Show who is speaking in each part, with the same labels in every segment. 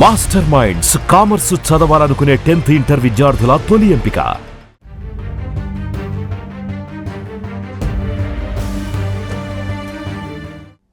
Speaker 1: Master minds commerce చదవాలనుకునే tenth inter విద్యార్థుల తొలి ఎంపిక.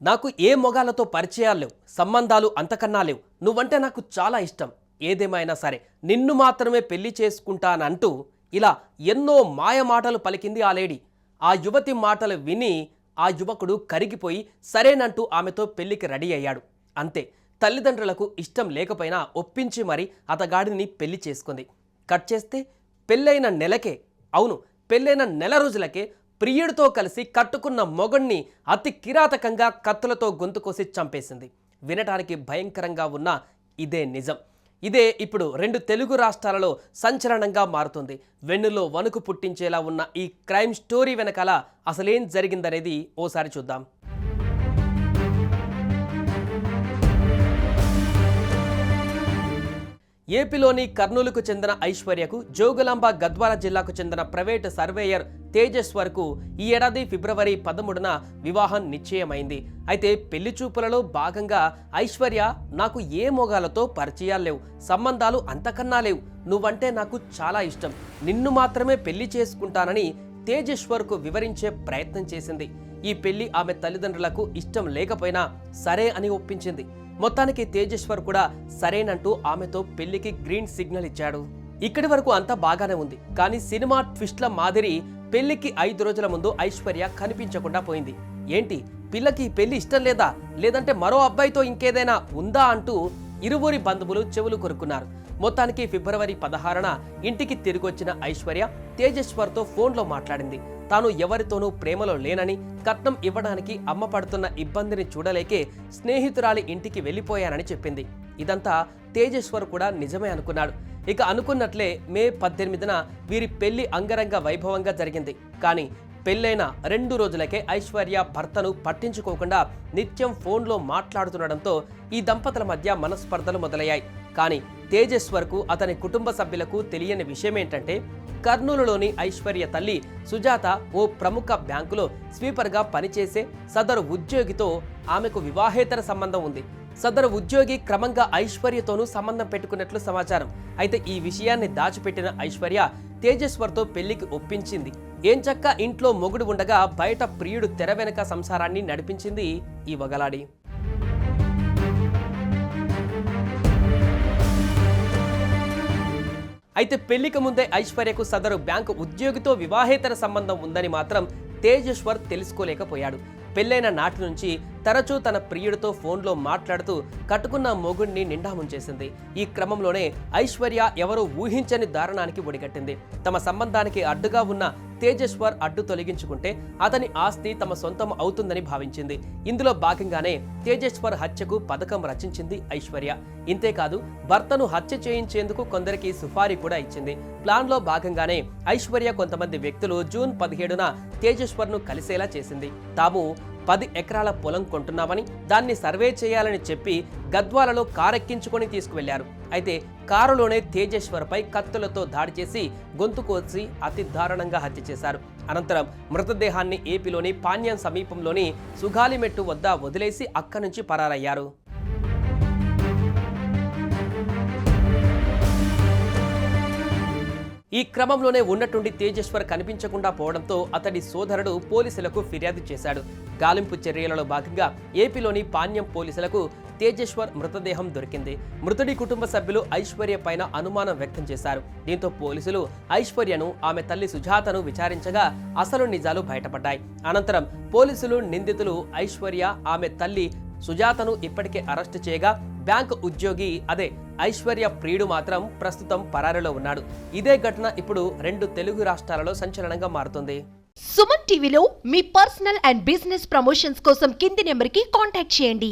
Speaker 2: నాకు ఏ మొగాలతో పరిచయాలు లేవు సంబంధాలు అంతకన్నా లేవు. నువ్వంటే నాకు చాలా ఇష్టం. ఏదేమైనా సరే నిన్ను మాత్రమే పెళ్ళి చేసుకుంటానంటూ ఇలా ఎన్నో మాయ మాటలు పలికింది ఆ లేడీ. ఆ యువతి మాటలు విని ఆ యువకుడు కరిగిపోయి సరేనంటూ ఆమెతో పెళ్ళికి రెడీ అయ్యాడు. అంతే. తల్లిదండ్రులకు ఇష్టం లేకపోయినా ఒప్పించి మరీ అతగాడిని పెళ్ళి చేసుకుంది. కట్ చేస్తే పెళ్ళైన నెలకే అవును పెళ్ళైన నెల రోజులకే ప్రియుడితో కలిసి కట్టుకున్న మొగణ్ణి అతి కిరాతకంగా కత్తులతో గొంతు కోసి చంపేసింది. వినటానికి భయంకరంగా ఉన్న ఇదే నిజం. ఇదే ఇప్పుడు రెండు తెలుగు రాష్ట్రాలలో సంచలనంగా మారుతుంది. వెన్నులో వణుకు పుట్టించేలా ఉన్న ఈ క్రైమ్ స్టోరీ వెనకాల అసలేం జరిగిందనేది ఓసారి చూద్దాం. ఏపీలోని కర్నూలుకు చెందిన ఐశ్వర్యకు జోగులాంబ గద్వాల జిల్లాకు చెందిన ప్రైవేటు సర్వేయర్ తేజస్వర్కు ఈ ఏడాది ఫిబ్రవరి పదమూడున వివాహం నిశ్చయమైంది. అయితే పెళ్ళి చూపులలో భాగంగా ఐశ్వర్య నాకు ఏ మోగాలతో పరిచయాలు లేవు సంబంధాలు అంతకన్నా లేవు నువ్వంటే నాకు చాలా ఇష్టం నిన్ను మాత్రమే పెళ్ళి చేసుకుంటానని తేజేశ్వర్కు వివరించే ప్రయత్నం చేసింది. ఈ పెళ్ళి ఆమె తల్లిదండ్రులకు ఇష్టం లేకపోయినా సరే అని ఒప్పించింది. మొత్తానికి తేజేశ్వర్ కూడా సరేనంటూ ఆమెతో పెళ్ళికి గ్రీన్ సిగ్నల్ ఇచ్చాడు. ఇక్కడి వరకు అంతా బాగానే ఉంది. కానీ సినిమా ట్విస్ట్ల మాదిరి పెళ్ళికి ఐదు రోజుల ముందు ఐశ్వర్య కనిపించకుండా పోయింది. ఏంటి? పిల్లకి పెళ్ళి ఇష్టం లేదా? లేదంటే మరో అబ్బాయితో ఇంకేదైనా ఉందా అంటూ ఇరువురి బంధువులు చెవులు కొరుకున్నారు మొత్తానికి ఫిబ్రవరి పదహారున ఇంటికి తిరిగొచ్చిన ఐశ్వర్య తేజేశ్వర్తో ఫోన్లో మాట్లాడింది. తాను ఎవరితోనూ ప్రేమలో లేనని కట్నం ఇవ్వడానికి అమ్మ పడుతున్న ఇబ్బందిని చూడలేకే స్నేహితురాలి ఇంటికి వెళ్ళిపోయానని చెప్పింది. ఇదంతా తేజేశ్వర్ కూడా నిజమే అనుకున్నాడు. ఇక అనుకున్నట్లే మే పద్దెనిమిదిన వీరి పెళ్ళి అంగరంగ వైభవంగా జరిగింది. కానీ పెళ్ళైన రెండు రోజులకే ఐశ్వర్య భర్తను పట్టించుకోకుండా నిత్యం ఫోన్లో మాట్లాడుతుండడంతో ఈ దంపతుల మధ్య మనస్పర్ధలు మొదలయ్యాయి. కానీ తేజస్వర్కు అతని కుటుంబ సభ్యులకు తెలియని విషయం ఏంటంటే కర్నూలులోని ఐశ్వర్య తల్లి సుజాత ఓ ప్రముఖ బ్యాంకులో స్వీపర్గా పనిచేసే సదరు ఉద్యోగితో ఆమెకు వివాహేతర సంబంధం ఉంది. సదరు ఉద్యోగి క్రమంగా ఐశ్వర్యతోనూ సంబంధం పెట్టుకున్నట్లు సమాచారం. అయితే ఈ విషయాన్ని దాచిపెట్టిన ఐశ్వర్య తేజస్వర్తో పెళ్ళికి ఒప్పించింది. ఏం చక్క ఇంట్లో మొగుడు ఉండగా బయట ప్రియుడు తెర వెనక సంసారాన్ని నడిపించింది ఈ వగలాడి. అయితే పెళ్ళికి ముందే ఐశ్వర్యకు సదరు బ్యాంకు ఉద్యోగితో వివాహేతర సంబంధం ఉందని మాత్రం తేజేశ్వర్ తెలుసుకోలేకపోయాడు. పెళ్ళైన నాటి నుంచి తరచూ తన ప్రియుడితో ఫోన్లో మాట్లాడుతూ కట్టుకున్న మొగుడిని నిండా ముంచేసింది ఈ క్రమంలోనే ఐశ్వర్య ఎవరో ఊహించని దారుణానికి ఒడిగట్టింది. తమ సంబంధానికి అడ్డుగా ఉన్న తేజేశ్వర్ అడ్డు తొలగించుకుంటే అతని ఆస్తి తమ సొంతం అవుతుందని భావించింది. ఇందులో భాగంగానే తేజేశ్వర్ హత్యకు పథకం రచించింది ఐశ్వర్య. ఇంతేకాదు భర్తను హత్య చేయించేందుకు కొందరికి సుఫారీ కూడా ఇచ్చింది. ప్లాన్లో భాగంగానే ఐశ్వర్య కొంతమంది వ్యక్తులు జూన్ పదిహేడున తేజేశ్వర్ను కలిసేలా చేసింది. తాము పది ఎకరాల పొలం కొంటున్నామని దాన్ని సర్వే చేయాలని చెప్పి గద్వాలలో కారెక్కించుకొని తీసుకువెళ్ళారు. అయితే కారులోనే తేజేశ్వర్పై కత్తులతో దాడి చేసి గొంతు కోసి అతి దారుణంగా హత్య చేశారు. అనంతరం మృతదేహాన్ని ఏపీలోని పాణ్యం సమీపంలోని సుగాలిమెట్టు వద్ద వదిలేసి అక్కడి నుంచి పరారయ్యారు. ఈ క్రమంలోనే ఉన్నట్టుండి తేజేశ్వర్ కనిపించకుండా పోవడంతో అతడి సోదరుడు పోలీసులకు ఫిర్యాదు చేశాడు. గాలింపు చర్యలలో భాగంగా ఏపీలోని పాణ్యం పోలీసులకు తేజేశ్వర్ మృతదేహం దొరికింది. మృతుడి కుటుంబ సభ్యులు ఐశ్వర్య పైన అనుమానం వ్యక్తం చేశారు. దీంతో పోలీసులు ఐశ్వర్యను ఆమె తల్లి సుజాతను విచారించగా అసలు నిజాలు బయటపడ్డాయి. అనంతరం పోలీసులు నిందితులు ఐశ్వర్య ఆమె తల్లి సుజాతను ఇప్పటికే అరెస్టు చేయగా బ్యాంక్ ఉద్యోగి అదే ఐశ్వర్య ప్రియుడు మాత్రం ప్రస్తుతం పరారీలో ఉన్నాడు. ఇదే ఘటన ఇప్పుడు రెండు తెలుగు రాష్ట్రాలలో సంచలనంగా మారుతుంది.
Speaker 3: సుమన్ టీవీలో మీ పర్సనల్ అండ్ బిజినెస్ ప్రమోషన్స్ కోసం కింది నెంబర్కి కాంటాక్ట్ చేయండి.